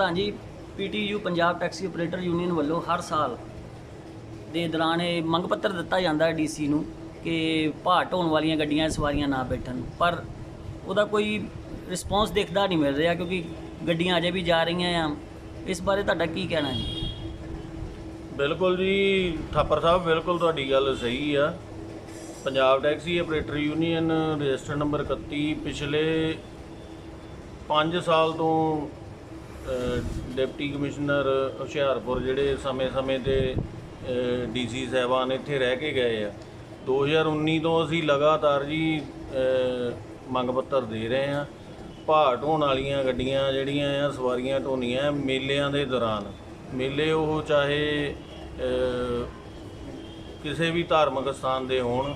ਪ੍ਰਧਾਨ ਜੀ PTU Punjab taxi operator union ਵੱਲੋਂ ਹਰ ਸਾਲ ਦੇ ਦੌਰਾਨ ਇਹ ਮੰਗ ਪੱਤਰ ਦਿੱਤਾ ਜਾਂਦਾ ਹੈ ਡੀਸੀ ਨੂੰ ਕਿ ਭਾਰ ਢੋਣ ਵਾਲੀਆਂ ਗੱਡੀਆਂ 'ਚ ਸਵਾਰੀਆਂ ਨਾ ਬੈਠਣ। ਪਰ ਉਹਦਾ ਕੋਈ ਰਿਸਪੌਂਸ ਦੇਖਦਾ ਨਹੀਂ ਮਿਲ ਰਿਹਾ ਕਿਉਂਕਿ ਗੱਡੀਆਂ ਅਜੇ ਵੀ ਜਾ ਰਹੀਆਂ ਆ। ਇਸ ਬਾਰੇ ਤੁਹਾਡਾ ਕੀ ਕਹਿਣਾ ਜੀ? ਬਿਲਕੁਲ ਜੀ ਥਾਪਰ ਸਾਹਿਬ, ਬਿਲਕੁਲ ਤੁਹਾਡੀ ਗੱਲ ਸਹੀ ਆ। Punjab taxi operator union register number 31 ਪਿਛਲੇ 5 ਸਾਲ ਤੋਂ ਡਿਪਟੀ ਕਮਿਸ਼ਨਰ ਹੁਸ਼ਿਆਰਪੁਰ ਜਿਹੜੇ ਸਮੇਂ-ਸਮੇਂ ਤੇ ਡੀਸੀ ਸਾਹਿਬਾਨ ਇੱਥੇ ਰਹਿ ਕੇ ਗਏ ਆ। 2019 ਤੋਂ ਅਸੀਂ ਲਗਾਤਾਰ ਜੀ ਮੰਗ ਪੱਤਰ ਦੇ ਰਹੇ ਆ ਭਾਅ ਢੋਣ ਵਾਲੀਆਂ ਗੱਡੀਆਂ ਜਿਹੜੀਆਂ ਆ, ਸਵਾਰੀਆਂ ਢੋਣੀਆਂ ਮੇਲਿਆਂ ਦੇ ਦੌਰਾਨ। ਮੇਲੇ ਉਹ ਚਾਹੇ ਕਿਸੇ ਵੀ ਧਾਰਮਿਕ ਸਥਾਨ ਦੇ ਹੋਣ,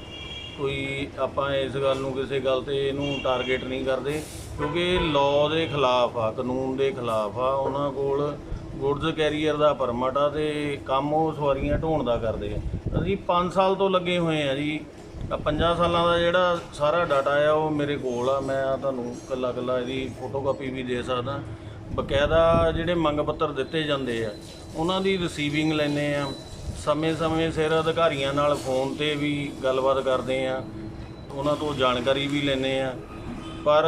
ਕੋਈ ਆਪਾਂ ਇਸ ਗੱਲ ਨੂੰ, ਕਿਸੇ ਗੱਲ ਤੇ ਇਹਨੂੰ ਟਾਰਗੇਟ ਨਹੀਂ ਕਰਦੇ। ਕਿਉਂਕਿ ਇਹ ਲਾਅ ਦੇ ਖਿਲਾਫ ਆ, ਕਾਨੂੰਨ ਦੇ ਖਿਲਾਫ ਆ, ਉਹਨਾਂ ਕੋਲ ਗੁੱਡਸ ਕੈਰੀਅਰ ਦਾ ਪਰਮਿਟ ਆ ਤੇ ਕੰਮ ਉਹ ਸਵਾਰੀਆਂ ਢੋਣ ਦਾ ਕਰਦੇ ਆ। ਅਸੀਂ 5 ਸਾਲ ਤੋਂ ਲੱਗੇ ਹੋਏ ਆ ਜੀ। ਆ 5 ਸਾਲਾਂ ਦਾ ਜਿਹੜਾ ਸਾਰਾ ਡਾਟਾ ਆ ਉਹ ਮੇਰੇ ਕੋਲ ਆ। ਮੈਂ ਤੁਹਾਨੂੰ ਕੱਲਾ ਕੱਲਾ ਇਹਦੀ ਫੋਟੋਕਾਪੀ ਵੀ ਦੇ ਸਕਦਾ। ਬਕਾਇਦਾ ਜਿਹੜੇ ਮੰਗ ਪੱਤਰ ਦਿੱਤੇ ਜਾਂਦੇ ਆ, ਉਹਨਾਂ ਦੀ ਰਿਸੀਵਿੰਗ ਲੈਂਦੇ ਆ। ਸਮੇਂ-ਸਮੇਂ ਸਿਰ ਅਧਿਕਾਰੀਆਂ ਨਾਲ ਫੋਨ ਤੇ ਵੀ ਗੱਲਬਾਤ ਕਰਦੇ ਆ। ਉਹਨਾਂ ਤੋਂ ਜਾਣਕਾਰੀ ਵੀ ਲੈਂਦੇ ਆ। ਪਰ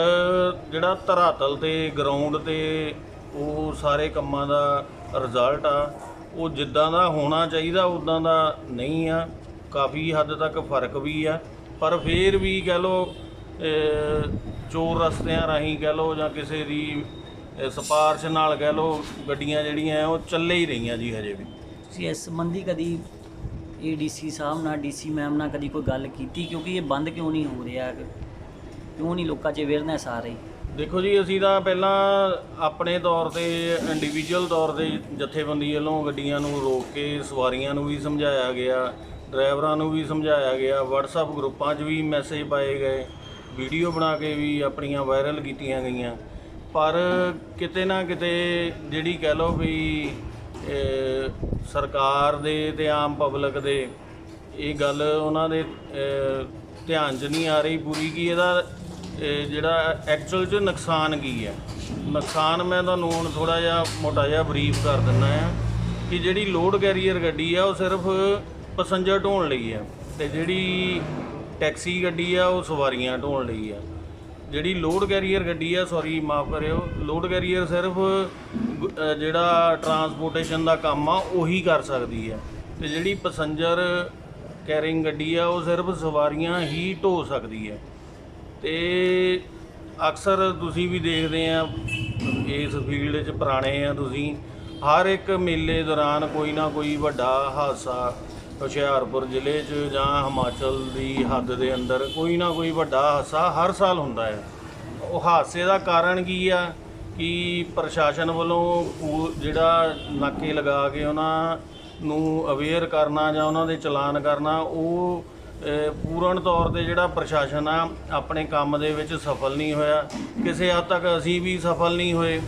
ਜਿਹੜਾ ਧਰਾਤਲ ਤੇ ਗਰਾਊਂਡ ਤੇ ਉਹ ਸਾਰੇ ਕੰਮਾਂ ਦਾ ਰਿਜ਼ਲਟ ਆ ਉਹ ਜਿੱਦਾਂ ਦਾ ਹੋਣਾ ਚਾਹੀਦਾ ਉਦਾਂ ਦਾ ਨਹੀਂ ਆ। ਕਾਫੀ ਹੱਦ ਤੱਕ ਫ਼ਰਕ ਵੀ ਆ। ਪਰ ਫੇਰ ਵੀ ਕਹਿ ਲੋ ਚੋਰ ਰਸਤਿਆਂ ਰਾਹੀਂ ਕਹਿ ਲੋ ਜਾਂ ਕਿਸੇ ਦੀ ਅਹ, ਨਾਲ ਕਹਿ ਲੋ ਗੱਡੀਆਂ ਜਿਹੜੀਆਂ ਉਹ ਚੱਲੇ ਹੀ ਰਹੀਆਂ ਜੀ ਹਜੇ ਵੀ। ਤੁਸੀਂ ਇਸ ਸੰਬੰਧੀ ਕਦੀ ਇਹ ਡੀਸੀ ਸਾਹਿਬ ਨਾਲ ਡੀਸੀ ਮੈਮ ਨਾਲ ਕਦੀ ਕੋਈ ਗੱਲ ਕੀਤੀ? ਕਿਉਂਕਿ ਇਹ ਬੰਦ ਕਿਉਂ ਨਹੀਂ ਹੋ ਰਿਹਾ? ਕਿਉਂ ਨਹੀਂ ਲੋਕਾਂ 'ਚ ਅਵੇਅਰਨੈਸ ਆ ਰਹੀ? ਦੇਖੋ ਜੀ, ਅਸੀਂ ਤਾਂ ਪਹਿਲਾਂ ਆਪਣੇ ਤੌਰ ਤੇ ਇੰਡੀਵਿਜੂਅਲ ਤੌਰ ਤੇ ਜਥੇਬੰਦੀ ਵੱਲੋਂ ਗੱਡੀਆਂ ਨੂੰ ਰੋਕ ਕੇ ਸਵਾਰੀਆਂ ਨੂੰ ਵੀ ਸਮਝਾਇਆ ਗਿਆ, ਡਰਾਈਵਰਾਂ ਨੂੰ ਵੀ ਸਮਝਾਇਆ ਗਿਆ, WhatsApp ਗਰੁੱਪਾਂ 'ਚ ਵੀ ਮੈਸੇਜ ਪਾਏ ਗਏ ਵੀਡੀਓ ਬਣਾ ਕੇ ਵੀ ਆਪਣੀਆਂ ਵਾਇਰਲ ਕੀਤੀਆਂ ਗਈਆਂ। ਪਰ ਕਿਤੇ ਨਾ ਕਿਤੇ ਜਿਹੜੀ ਕਹਿ ਲਓ ਵੀ ਸਰਕਾਰ ਦੇ ਤੇ ਆਮ ਪਬਲਿਕ ਦੇ, ਇਹ ਗੱਲ ਉਹਨਾਂ ਦੇ ਧਿਆਨ 'ਚ ਨਹੀਂ ਆ ਰਹੀ ਪੂਰੀ, ਕਿ ਇਹਦਾ ਇਹ ਜਿਹੜਾ ਐਕਚੁਅਲ 'ਚ ਨੁਕਸਾਨ ਕੀ ਹੈ? ਨੁਕਸਾਨ ਮੈਂ ਤੁਹਾਨੂੰ ਹੁਣ ਥੋੜਾ ਜਿਹਾ ਮੋਟਾ ਜਿਹਾ ਬਰੀਫ ਕਰ ਦਿੰਦਾ ਆ ਕਿ ਜਿਹੜੀ ਲੋਡ ਕੈਰੀਅਰ ਗੱਡੀ ਆ, ਉਹ ਸਿਰਫ ਪੈਸੇਂਜਰ ਢੋਣ ਲਈ ਆ ਤੇ ਜਿਹੜੀ ਟੈਕਸੀ ਗੱਡੀ ਆ, ਉਹ ਸਵਾਰੀਆਂ ਢੋਣ ਲਈ ਆ ਜਿਹੜੀ ਲੋਡ ਕੈਰੀਅਰ ਗੱਡੀ ਆ ਸੌਰੀ ਮਾਫ ਕਰਿਓ ਲੋਡ ਕੈਰੀਅਰ ਸਿਰਫ ਜਿਹੜਾ ਟਰਾਂਸਪੋਰਟੇਸ਼ਨ ਦਾ ਕੰਮ ਆ, ਉਹੀ ਕਰ ਸਕਦੀ ਹੈ। ਤੇ ਜਿਹੜੀ ਪੈਸੇਂਜਰ ਕੈਰਿੰਗ ਗੱਡੀ ਆ, ਉਹ ਸਿਰਫ ਸਵਾਰੀਆਂ ਹੀ ਢੋ ਸਕਦੀ ਹੈ। ਤੇ ਅਕਸਰ ਤੁਸੀਂ ਵੀ ਦੇਖਦੇ ਆ, ਇਸ ਫੀਲਡ 'ਚ ਪੁਰਾਣੇ ਆ ਤੁਸੀਂ, ਹਰ ਇੱਕ ਮੇਲੇ ਦੌਰਾਨ ਕੋਈ ਨਾ ਕੋਈ ਵੱਡਾ ਹਾਦਸਾ ਹੁਸ਼ਿਆਰਪੁਰ ਜ਼ਿਲ੍ਹੇ 'ਚ ਜਾਂ ਹਿਮਾਚਲ ਦੀ ਹੱਦ ਦੇ ਅੰਦਰ ਕੋਈ ਨਾ ਕੋਈ ਵੱਡਾ ਹਾਦਸਾ ਹਰ ਸਾਲ ਹੁੰਦਾ ਹੈ। ਉਹ ਹਾਦਸੇ ਦਾ ਕਾਰਨ ਕੀ ਆ? ਕਿ ਪ੍ਰਸ਼ਾਸਨ ਵੱਲੋਂ ਪੂ- ਜਿਹੜਾ ਨਾਕੇ ਲਗਾ ਕੇ ਉਹਨਾਂ ਨੂੰ ਅਵੇਅਰ ਕਰਨਾ ਜਾਂ ਉਹਨਾਂ ਦੇ ਚਲਾਨ ਕਰਨਾ, ਉਹ ਪੂਰਨ ਤੌਰ ਤੇ ਜਿਹੜਾ ਪ੍ਰਸ਼ਾਸਨ ਆ, ਆਪਣੇ ਕੰਮ ਦੇ ਵਿੱਚ ਸਫਲ ਨਹੀਂ ਹੋਇਆ। ਕਿਸੇ ਹੱਦ ਤੱਕ ਅਸੀਂ ਵੀ ਸਫਲ ਨਹੀਂ ਹੋਏ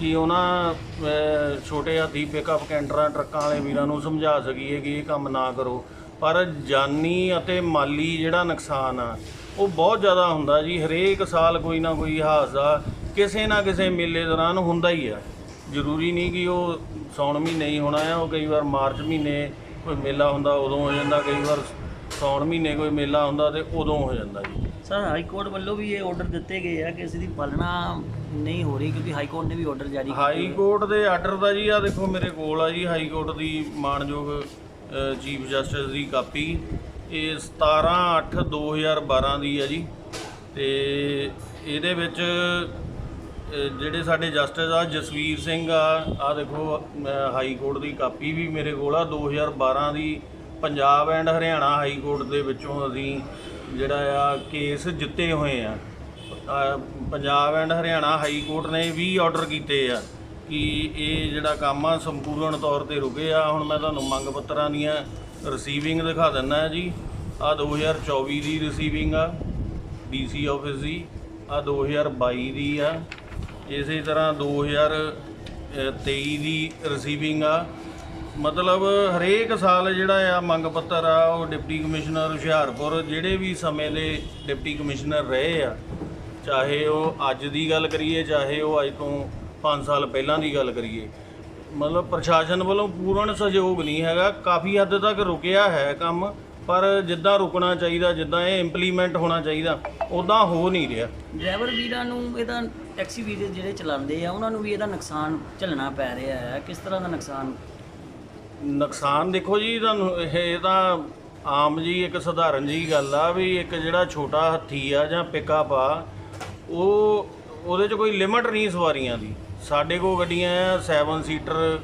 ਕਿ ਉਹਨਾਂ ਛੋਟੇ ਹਾਥੀ ਪਿਕਅਪ ਕੈਂਟਰਾਂ ਟਰੱਕਾਂ ਵਾਲੇ ਵੀਰਾਂ ਨੂੰ ਸਮਝਾ ਸਕੀਏ ਕਿ ਇਹ ਕੰਮ ਨਾ ਕਰੋ। ਪਰ ਜਾਨੀ ਅਤੇ ਮਾਲੀ ਜਿਹੜਾ ਨੁਕਸਾਨ ਆ, ਉਹ ਬਹੁਤ ਜ਼ਿਆਦਾ ਹੁੰਦਾ ਜੀ। ਹਰੇਕ ਸਾਲ ਕੋਈ ਨਾ ਕੋਈ ਹਾਦਸਾ ਕਿਸੇ ਨਾ ਕਿਸੇ ਮੇਲੇ ਦੌਰਾਨ ਹੁੰਦਾ ਹੀ ਆ। ਜ਼ਰੂਰੀ ਨਹੀਂ ਕਿ ਉਹ ਸੌਣ ਮਹੀਨੇ ਹੀ ਹੋਣਾ ਆ, ਉਹ ਕਈ ਵਾਰ ਮਾਰਚ ਮਹੀਨੇ ਕੋਈ ਮੇਲਾ ਹੁੰਦਾ, ਉਦੋਂ ਹੋ ਜਾਂਦਾ, ਕਈ ਵਾਰ ਸੌਣ ਮਹੀਨੇ ਕੋਈ ਮੇਲਾ ਹੁੰਦਾ ਤੇ ਉਦੋਂ ਹੋ ਜਾਂਦਾ ਜੀ। ਸਰ ਹਾਈ ਕੋਰਟ ਵੱਲੋਂ ਵੀ ਇਹ ਆਰਡਰ ਦਿੱਤੇ ਗਏ ਆ ਕਿ ਇਸ ਦੀ ਪਾਲਣਾ ਨਹੀਂ ਹੋ ਰਹੀ ਕਿਉਂਕਿ ਹਾਈ ਕੋਰਟ ਨੇ ਵੀ ਆਰਡਰ ਜਾਰੀ ਕੀਤੇ ਹਾਈ ਕੋਰਟ ਦੇ ਆਰਡਰ ਦਾ ਜੀ ਆ ਦੇਖੋ ਮੇਰੇ ਕੋਲ ਆ ਜੀ ਹਾਈ ਕੋਰਟ ਦੀ ਮਾਨਯੋਗ ਚੀਫ ਜਸਟਿਸ ਦੀ ਕਾਪੀ। ਇਹ 17/8/2012 ਦੀ ਹੈ ਜੀ। ਤੇ ਇਹਦੇ ਵਿੱਚ ਜਿਹੜੇ ਸਾਡੇ ਜਸਟਿਸ ਆ ਜਸਵੀਰ ਸਿੰਘ ਆ ਆ ਦੇਖੋ ਹਾਈ ਕੋਰਟ ਦੀ ਕਾਪੀ ਵੀ ਮੇਰੇ ਕੋਲ ਆ 2012 ਦੀ Punjab and Haryana high court ਦੇ ਵਿੱਚੋਂ ਅਸੀਂ ਜਿਹੜਾ ਆ ਕੇਸ ਜਿੱਤੇ ਹੋਏ ਆ। Punjab and Haryana high court ਨੇ ਵੀ ਆਰਡਰ ਕੀਤੇ ਆ ਕਿ ਇਹ ਜਿਹੜਾ ਕੰਮ ਆ ਸੰਪੂਰਨ ਤੌਰ ਤੇ ਰੁਕੇ ਆ। ਹੁਣ ਮੈਂ ਤੁਹਾਨੂੰ ਮੰਗ ਪੱਤਰਾਂ ਦੀਆਂ ਰਿਸੀਵਿੰਗ ਦਿਖਾ ਦਿੰਦਾ ਜੀ। ਆ 2024 ਦੀ ਰਿਸੀਵਿੰਗ ਆ ਡੀਸੀ ਆਫਿਸ ਦੀ ਆ 2022 ਦੀ ਆ। ਇਸੇ ਤਰ੍ਹਾਂ 2023 ਦੀ ਰਿਸੀਵਿੰਗ ਆ। ਮਤਲਬ ਹਰੇਕ ਸਾਲ ਜਿਹੜਾ ਆ ਮੰਗ ਪੱਤਰ ਆ, ਉਹ ਡਿਪਟੀ ਕਮਿਸ਼ਨਰ ਹੁਸ਼ਿਆਰਪੁਰ ਜਿਹੜੇ ਵੀ ਸਮੇਂ ਦੇ ਡਿਪਟੀ ਕਮਿਸ਼ਨਰ ਰਹੇ ਆ, ਚਾਹੇ ਉਹ ਅੱਜ ਦੀ ਗੱਲ ਕਰੀਏ, ਚਾਹੇ ਉਹ ਅੱਜ ਤੋਂ 5 ਸਾਲ ਪਹਿਲਾਂ ਦੀ ਗੱਲ ਕਰੀਏ, ਮਤਲਬ ਪ੍ਰਸ਼ਾਸਨ ਵੱਲੋਂ ਪੂਰਨ ਸਹਿਯੋਗ ਨਹੀਂ ਹੈਗਾ। ਕਾਫੀ ਹੱਦ ਤੱਕ ਰੁਕਿਆ ਹੈ ਕੰਮ, ਪਰ ਜਿੱਦਾਂ ਰੁਕਣਾ ਚਾਹੀਦਾ, ਜਿੱਦਾਂ ਇਹ ਇੰਪਲੀਮੈਂਟ ਹੋਣਾ ਚਾਹੀਦਾ ਉਦਾਂ ਹੋ ਨਹੀਂ ਰਿਹਾ। ਡਰਾਈਵਰ ਵੀਰਾਂ ਨੂੰ ਇਹਦਾ ਟੈਕਸੀ ਵੀਰ ਜਿਹੜੇ ਚਲਾਉਂਦੇ ਆ, ਉਹਨਾਂ ਨੂੰ ਵੀ ਇਹਦਾ ਨੁਕਸਾਨ ਝੱਲਣਾ ਪੈ ਰਿਹਾ ਹੈ। ਕਿਸ ਤਰ੍ਹਾਂ ਦਾ ਨੁਕਸਾਨ ਨੁਕਸਾਨ ਦੇਖੋ ਜੀ, ਤੁਹਾਨੂੰ ਇਹ ਇਹ ਤਾਂ ਆਮ ਜੀ ਇੱਕ ਸਧਾਰਨ ਜੀ ਗੱਲ ਆ ਵੀ ਇੱਕ ਜਿਹੜਾ ਛੋਟਾ ਹੱਥੀ ਆ ਜਾਂ ਪਿਕਅਪ ਆ, ਉਹ ਉਹਦੇ 'ਚ ਕੋਈ ਲਿਮਟ ਨਹੀਂ ਸਵਾਰੀਆਂ ਦੀ। ਸਾਡੇ ਕੋਲ ਗੱਡੀਆਂ ਆ 7 ਸੀਟਰ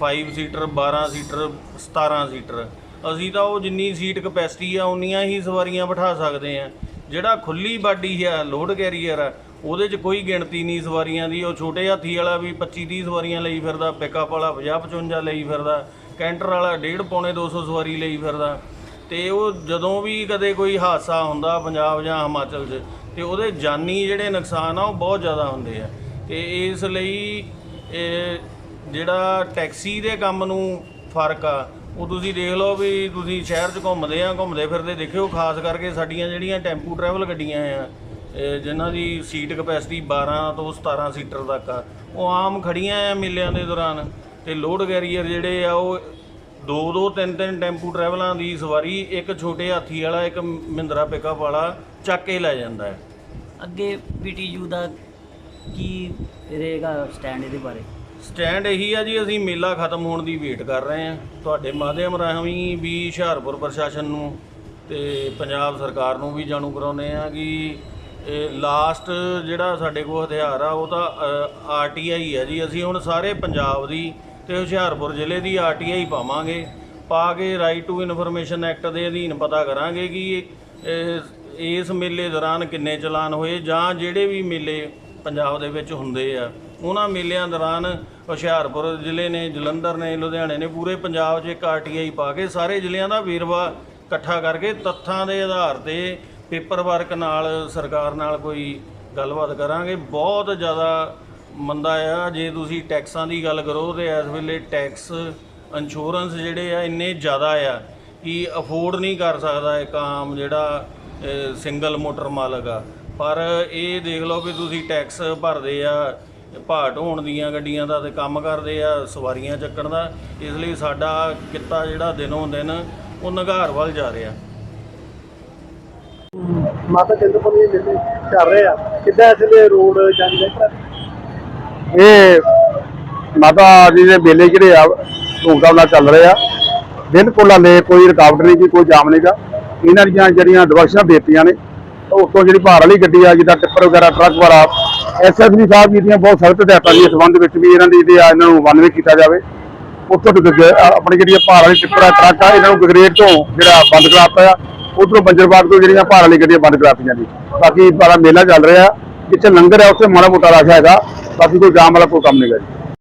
5 ਸੀਟਰ 12 ਸੀਟਰ 17 ਸੀਟਰ ਅਸੀਂ ਤਾਂ ਉਹ ਜਿੰਨੀ ਸੀਟ ਕਪੈਸਿਟੀ ਆ, ਉਨੀਆਂ ਹੀ ਸਵਾਰੀਆਂ ਬਿਠਾ ਸਕਦੇ ਆ। ਜਿਹੜਾ ਖੁੱਲੀ ਬਾਡੀ ਆ ਲੋਡ ਕੈਰੀਅਰ ਆ ਉਹਦੇ 'ਚ ਕੋਈ ਗਿਣਤੀ ਨਹੀਂ ਸਵਾਰੀਆਂ ਦੀ, ਉਹ ਛੋਟੇ ਹਾਥੀ ਵਾਲਾ ਵੀ 25 30 ਸਵਾਰੀਆਂ ਲਈ ਫਿਰਦਾ ਪਿਕਅਪ ਵਾਲਾ 50 55 ਲਈ ਫਿਰਦਾ, ਕੈਂਟਰ ਵਾਲਾ 1.5 ਪੌਣੇ 200 ਸਵਾਰੀ ਲਈ ਫਿਰਦਾ। ਤੇ ਉਹ ਜਦੋਂ ਵੀ ਕਦੇ ਕੋਈ ਹਾਦਸਾ ਹੁੰਦਾ ਪੰਜਾਬ ਜਾਂ ਹਿਮਾਚਲ 'ਚ, ਤੇ ਉਹਦੇ ਜਾਨੀ ਜਿਹੜੇ ਨੁਕਸਾਨ ਆ ਉਹ ਬਹੁਤ ਜ਼ਿਆਦਾ ਹੁੰਦੇ ਆ। ਤੇ ਇਸ ਲਈ ਜਿਹੜਾ ਟੈਕਸੀ ਦੇ ਕੰਮ ਨੂੰ ਫ਼ਰਕ ਆ, ਉਹ ਤੁਸੀਂ ਦੇਖ ਲਓ ਵੀ ਤੁਸੀਂ ਸ਼ਹਿਰ 'ਚ ਘੁੰਮਦੇ ਆ, ਘੁੰਮਦੇ ਫਿਰਦੇ ਦੇਖਿਓ, ਖਾਸ ਕਰਕੇ ਸਾਡੀਆਂ ਜਿਹੜੀਆਂ ਟੈਂਪੂ ਟਰੈਵਲ ਗੱਡੀਆਂ ਆ ਇਹ ਜਿਨ੍ਹਾਂ ਦੀ ਸੀਟ ਕਪੈਸਿਟੀ 12 ਤੋਂ 17 ਸੀਟਰ ਤੱਕ ਆ ਉਹ ਆਮ ਖੜੀਆਂ ਆ ਮੇਲਿਆਂ ਦੇ ਦੌਰਾਨ ਤੇ ਲੋਡ ਕੈਰੀਅਰ ਜਿਹੜੇ ਆ ਉਹ ਦੋ ਦੋ ਤਿੰਨ ਤਿੰਨ ਟੈਂਪੂ ਟਰੈਵਲਾਂ ਦੀ ਸਵਾਰੀ ਇੱਕ ਛੋਟੇ ਹਾਥੀ ਵਾਲਾ ਇੱਕ ਮਹਿੰਦਰਾ ਪਿਕਅਪ ਵਾਲਾ ਚੱਕ ਕੇ ਲੈ ਜਾਂਦਾ ਹੈ ਅੱਗੇ ਪੀਟੀਯੂ ਦਾ ਕੀ ਰਹੇਗਾ ਸਟੈਂਡ ਇਹਦੇ ਬਾਰੇ? ਸਟੈਂਡ ਇਹੀ ਆ ਜੀ ਅਸੀਂ ਮੇਲਾ ਖਤਮ ਹੋਣ ਦੀ ਵੇਟ ਕਰ ਰਹੇ ਹਾਂ ਤੁਹਾਡੇ ਮਾਧਿਅਮ ਰਾਹੀਂ ਵੀ ਹੁਸ਼ਿਆਰਪੁਰ ਪ੍ਰਸ਼ਾਸਨ ਨੂੰ ਤੇ ਪੰਜਾਬ ਸਰਕਾਰ ਨੂੰ ਵੀ ਜਾਣੂ ਕਰਾਉਂਦੇ ਆ ਕਿ ਇਹ ਲਾਸਟ ਜਿਹੜਾ ਸਾਡੇ ਕੋਲ ਹਥਿਆਰ ਆ, ਉਹ ਤਾਂ ਆਰਟੀਆਈ ਆ ਜੀ। ਅਸੀਂ ਹੁਣ ਸਾਰੇ ਪੰਜਾਬ ਦੀ ਤੇ ਹੁਸ਼ਿਆਰਪੁਰ ਜ਼ਿਲ੍ਹੇ ਦੀ ਆਰਟੀਆਈ ਪਾਵਾਂਗੇ। ਪਾ ਕੇ ਰਾਈਟ ਟੂ ਇਨਫੋਰਮੇਸ਼ਨ ਐਕਟ ਦੇ ਅਧੀਨ ਪਤਾ ਕਰਾਂਗੇ ਕਿ ਇਸ ਮੇਲੇ ਦੌਰਾਨ ਕਿੰਨੇ ਚਲਾਨ ਹੋਏ, ਜਾਂ ਜਿਹੜੇ ਵੀ ਮੇਲੇ ਪੰਜਾਬ ਦੇ ਵਿੱਚ ਹੁੰਦੇ ਆ, ਉਹਨਾਂ ਮੇਲਿਆਂ ਦੌਰਾਨ ਹੁਸ਼ਿਆਰਪੁਰ ਜ਼ਿਲ੍ਹੇ ਨੇ, ਜਲੰਧਰ ਨੇ, ਲੁਧਿਆਣੇ ਨੇ ਪੂਰੇ ਪੰਜਾਬ 'ਚ ਇੱਕ ਆਰਟੀਆਈ ਪਾ ਕੇ ਸਾਰੇ ਜ਼ਿਲ੍ਹਿਆਂ ਦਾ ਵੇਰਵਾ ਇਕੱਠਾ ਕਰਕੇ ਤੱਥਾਂ ਦੇ ਆਧਾਰ ਤੇ ਪੇਪਰ ਵਰਕ ਨਾਲ, ਸਰਕਾਰ ਨਾਲ ਕੋਈ ਗੱਲਬਾਤ ਕਰਾਂਗੇ। ਬਹੁਤ ਜ਼ਿਆਦਾ ਮੰਦਾ ਆ। ਜੇ ਤੁਸੀਂ ਟੈਕਸਾਂ ਦੀ ਗੱਲ ਕਰੋ ਤੇ ਇਸ ਵੇਲੇ ਟੈਕਸ, ਇੰਸ਼ੋਰੈਂਸ ਜਿਹੜੇ ਆ, ਇੰਨੇ ਜ਼ਿਆਦਾ ਆ ਕਿ ਅਫੋਰਡ ਨਹੀਂ ਕਰ ਸਕਦਾ ਇੱਕ ਆਮ ਜਿਹੜਾ ਸਿੰਗਲ ਮੋਟਰ ਮਾਲਕ ਆ। ਪਰ ਇਹ ਦੇਖ ਲਓ ਵੀ ਤੁਸੀਂ ਟੈਕਸ ਭਰਦੇ ਆ ਭਾਟ ਹੋਣ ਦੀਆਂ ਗੱਡੀਆਂ ਦਾ ਤੇ ਕੰਮ ਕਰਦੇ ਆ, ਸਵਾਰੀਆਂ ਚੱਕਣ ਦਾ। ਇਸ ਲਈ ਸਾਡਾ ਕਿੱਤਾ ਜਿਹੜਾ ਦਿਨੋਂ ਦਿਨ ਉਹ ਨਗਾਰ ਵੱਲ ਜਾ ਰਿਹਾ। ਮਾਤਾ ਚਿੰਤਪੁਰਨੀ ਮੇਲੇ ਚੱਲ ਰਹੇ ਆ। ਕਿੱਦਾਂ ਇਸ ਵੇਲੇ ਰੋਡ ਜਾਂਦੇ ਇਹ ਮਾਤਾ ਜੀ ਦੇ ਮੇਲੇ ਜਿਹੜੇ ਆ, ਧੂਮਧਾਮ ਨਾਲ ਚੱਲ ਰਹੇ ਆ। ਬਿਲਕੁਲ ਹਾਲੇ ਕੋਈ ਰੁਕਾਵਟ ਨਹੀਂ ਗੀ ਕੋਈ ਜਾਮ ਨਹੀਂਗਾ ਇਹਨਾਂ ਦੀਆਂ ਜਿਹੜੀਆਂ ਡਿਵਰਸ਼ਨਾਂ ਦੇਤੀਆਂ ਨੇ, ਉਹ ਉੱਤੋਂ ਜਿਹੜੀ ਭਾਰ ਵਾਲੀ ਗੱਡੀ ਆ, ਜਿੱਦਾਂ ਟਿੱਪਰ ਵਗੈਰਾ, ਟਰੱਕ ਵਾਲਾ ਐਸਐਸਬੀ ਸਾਹਿਬ ਜੀ ਦੀਆਂ ਬਹੁਤ ਸਖਤ ਹਦਾਇਤਾਂ ਦੀ ਸੰਬੰਧ ਵਿੱਚ ਵੀ ਇਹਨਾਂ ਦੀ ਜਿਹੜੇ ਆ, ਇਹਨਾਂ ਨੂੰ ਵਨਵੇ ਕੀਤਾ ਜਾਵੇ। ਉੱਥੋਂ ਆਪਣੀ ਜਿਹੜੀ ਭਾਰ ਵਾਲੀ ਟਿੱਪਰ ਆ, ਟਰੱਕ ਆ, ਇਹਨਾਂ ਨੂੰ ਗਗਰੇਟ ਤੋਂ ਜਿਹੜਾ ਬੰਦ ਕਰਾਤਾ ਆ। ਉਧਰੋਂ ਬੰਜਰਬਾਗ ਤੋਂ ਜਿਹੜੀਆਂ ਭਾਰ ਵਾਲੀ ਗੱਡੀਆਂ ਬੰਦ ਕਰਾਤੀਆਂ ਜੀ। ਬਾਕੀ ਸਾਰਾ ਮੇਲਾ ਚੱਲ ਰਿਹਾ। ਜਿੱਥੇ ਲੰਗਰ ਹੈ, ਉੱਥੇ ਮਾੜਾ ਮੋਟਾ ਰਸ਼ ਹੈਗਾ ਬਾਕੀ ਕੋਈ ਜਾਮ ਵਾਲਾ ਕੋਈ ਕੰਮ ਨਹੀਂ ਗਾ